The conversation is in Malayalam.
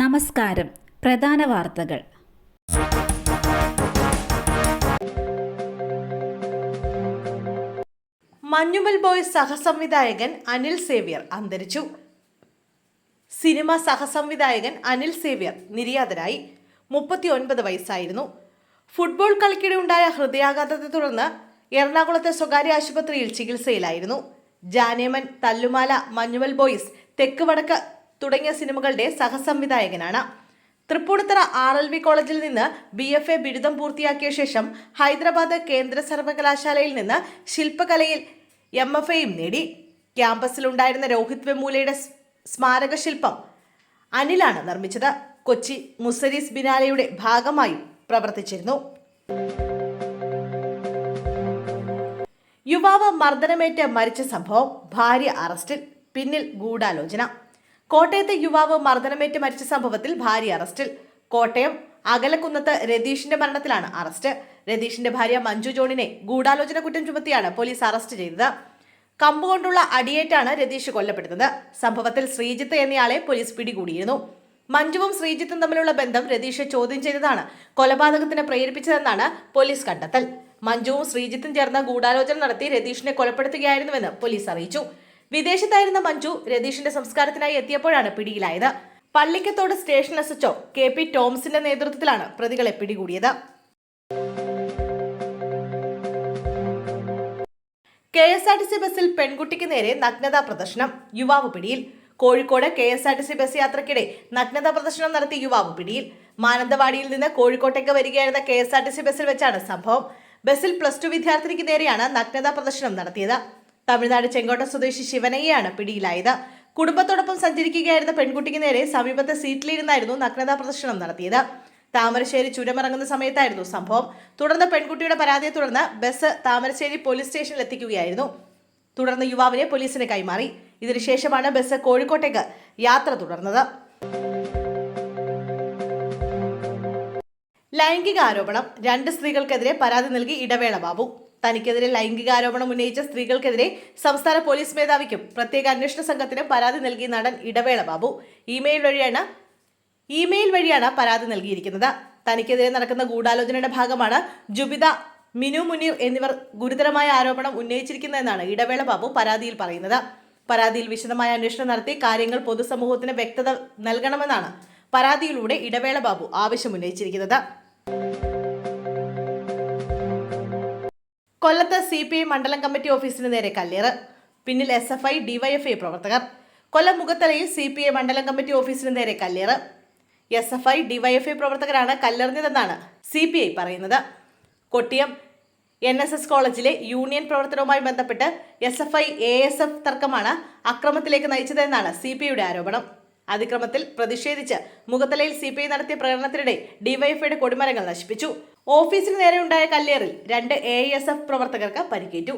നമസ്കാരം. പ്രധാന വാർത്തകൾ. മഞ്ഞുമൽ ബോയ്സ് സഹസംവിധായകൻ അനിൽ സേവ്യർ അന്തരിച്ചു. സിനിമ സഹസംവിധായകൻ അനിൽ സേവ്യർ നിര്യാതനായി മുപ്പത്തി ഒൻപത് വയസ്സായിരുന്നു. ഫുട്ബോൾ കളിക്കിടെ ഉണ്ടായ ഹൃദയാഘാതത്തെ തുടർന്ന് എറണാകുളത്തെ സ്വകാര്യ ആശുപത്രിയിൽ ചികിത്സയിലായിരുന്നു. ജാനേമൻ തല്ലുമാല മഞ്ഞുമൽ ബോയ്സ് തെക്ക് വടക്ക് തുടങ്ങിയ സിനിമകളുടെ സഹസംവിധായകനാണ്. തൃപ്പൂണിത്തറ ആർ എൽ വി കോളേജിൽ നിന്ന് ബി എഫ് എ ബിരുദം പൂർത്തിയാക്കിയ ശേഷം ഹൈദരാബാദ് കേന്ദ്ര സർവകലാശാലയിൽ നിന്ന് ശില്പകലയിൽ എം എഫ് എയും നേടി. ക്യാമ്പസിലുണ്ടായിരുന്ന രോഹിത് വെമൂലയുടെ സ് സ്മാരക ശില്പം അനിലാണ് നിർമ്മിച്ചത്. കൊച്ചി മുസരീസ് ബിനാലയുടെ ഭാഗമായി പ്രവർത്തിച്ചിരുന്നു. യുവാവ് മർദ്ദനമേറ്റ് മരിച്ച സംഭവം ഭാര്യ അറസ്റ്റിൽ പിന്നിൽ ഗൂഢാലോചന. കോട്ടയത്തെ യുവാവ് മർദ്ദനമേറ്റ് മരിച്ച സംഭവത്തിൽ ഭാര്യ അറസ്റ്റിൽ. കോട്ടയം അകലക്കുന്നത്ത് രതീഷിന്റെ മരണത്തിലാണ് അറസ്റ്റ്. രതീഷിന്റെ ഭാര്യ മഞ്ജു ജോണിനെ ഗൂഢാലോചന കുറ്റം ചുമത്തിയാണ് പോലീസ് അറസ്റ്റ് ചെയ്തത്. കമ്പുകൊണ്ടുള്ള അടിയേറ്റാണ് രതീഷ് കൊല്ലപ്പെടുന്നത്. സംഭവത്തിൽ ശ്രീജിത്ത് എന്നയാളെ പോലീസ് പിടികൂടിയിരുന്നു. മഞ്ജുവും ശ്രീജിത്തും തമ്മിലുള്ള ബന്ധം രതീഷ് ചോദ്യം ചെയ്തതാണ് കൊലപാതകത്തിന് പ്രേരിപ്പിച്ചതെന്നാണ് പോലീസ് കണ്ടെത്തൽ. മഞ്ജുവും ശ്രീജിത്തും ചേർന്ന് ഗൂഢാലോചന നടത്തി രതീഷിനെ കൊലപ്പെടുത്തുകയായിരുന്നുവെന്ന് പോലീസ് അറിയിച്ചു. വിദേശത്തായിരുന്ന മഞ്ജു രതീഷിന്റെ സംസ്കാരത്തിനായി എത്തിയപ്പോഴാണ് പിടിയിലായത്. Pallikkathodu station S H O K P ടോംസിന്റെ നേതൃത്വത്തിലാണ് പ്രതികളെ പിടികൂടിയത്. K S R T C ബസ്സിൽ പെൺകുട്ടിക്ക് നേരെ നഗ്നതാ പ്രദർശനം. യുവാവ് പിടിയിൽ. Kozhikode K S R T C bus യാത്രക്കിടെ നഗ്നതാ പ്രദർശനം നടത്തിയ യുവാവ് പിടിയിൽ. മാനന്തവാടിയിൽ നിന്ന് കോഴിക്കോട്ടേക്ക് വരികയായിരുന്ന K S R T C ബസ്സിൽ വെച്ചാണ് സംഭവം. ബസ്സിൽ പ്ലസ് ടു വിദ്യാർത്ഥിനിക്ക് നേരെയാണ് നഗ്നതാ പ്രദർശനം നടത്തിയത്. തമിഴ്നാട് ചെങ്കോട്ട സ്വദേശി ശിവനയ്യാണ് പിടിയിലായത്. കുടുംബത്തോടൊപ്പം സഞ്ചരിക്കുകയായിരുന്ന പെൺകുട്ടിക്ക് നേരെ സമീപത്തെ സീറ്റിലിരുന്നായിരുന്നു നഗ്നതാ പ്രദർശനം നടത്തിയത്. താമരശ്ശേരി ചുരമിറങ്ങുന്ന സമയത്തായിരുന്നു സംഭവം. തുടർന്ന് പെൺകുട്ടിയുടെ പരാതിയെ തുടർന്ന് ബസ് താമരശ്ശേരി പോലീസ് സ്റ്റേഷനിൽ എത്തിക്കുകയായിരുന്നു. തുടർന്ന് യുവാവിനെ പോലീസിന് കൈമാറി. ഇതിനുശേഷമാണ് ബസ് കോഴിക്കോട്ടേക്ക് യാത്ര തുടർന്നത്. ലൈംഗിക ആരോപണം രണ്ട് സ്ത്രീകൾക്കെതിരെ പരാതി നൽകി ഇടവേള ബാബു. തനിക്കെതിരെ ലൈംഗികാരോപണം ഉന്നയിച്ച സ്ത്രീകൾക്കെതിരെ സംസ്ഥാന പോലീസ് മേധാവിക്കും പ്രത്യേക അന്വേഷണ സംഘത്തിന് പരാതി നൽകി നടൻ ഇടവേള ബാബു. ഇമെയിൽ വഴിയാണ് ഇമെയിൽ വഴിയാണ് പരാതി നൽകിയിരിക്കുന്നത്. തനിക്കെതിരെ നടക്കുന്ന ഗൂഢാലോചനയുടെ ഭാഗമാണ് ജുബിത മിനു മുനീർ എന്നിവർ ഗുരുതരമായ ആരോപണം ഉന്നയിച്ചിരിക്കുന്നതെന്നാണ് ഇടവേള ബാബു പരാതിയിൽ പറയുന്നത്. പരാതിയിൽ വിശദമായ അന്വേഷണം നടത്തി കാര്യങ്ങൾ പൊതുസമൂഹത്തിന് വ്യക്തത നൽകണമെന്നാണ് പരാതിയിലൂടെ ഇടവേള ബാബു ആവശ്യമുന്നയിച്ചിരിക്കുന്നത് കൊല്ലത്ത് സി പി ഐ മണ്ഡലം കമ്മിറ്റി ഓഫീസിന് നേരെ കല്ലേറ്. പിന്നിൽ എസ് എഫ് ഐ ഡിവൈഎഫ്ഐ പ്രവർത്തകർ. കൊല്ലം മുഖത്തലയിൽ സി പി ഐ മണ്ഡലം കമ്മിറ്റി ഓഫീസിന് നേരെ കല്ലേറ്. എസ് എഫ് ഐ ഡിവൈഎഫ്ഐ പ്രവർത്തകരാണ് കല്ലെറിഞ്ഞതെന്നാണ് സി പി ഐ പറയുന്നത്. കൊട്ടിയം എൻ എസ് എസ് കോളേജിലെ യൂണിയൻ പ്രവർത്തനവുമായി ബന്ധപ്പെട്ട് S F I A S F തർക്കമാണ് അക്രമത്തിലേക്ക് നയിച്ചതെന്നാണ് സി പി ഐയുടെ ആരോപണം. അതിക്രമത്തിൽ പ്രതിഷേധിച്ച് മുഖത്തലയിൽ സി പി ഐ നടത്തിയ പ്രകടനത്തിനിടെ ഡിവൈഎഫ്ഐയുടെ കൊടിമരങ്ങൾ നശിപ്പിച്ചു. ഓഫീസിന് നേരെ ഉണ്ടായ കല്ലേറിൽ രണ്ട് എ എസ് എഫ് പ്രവർത്തകർക്ക് പരിക്കേറ്റു.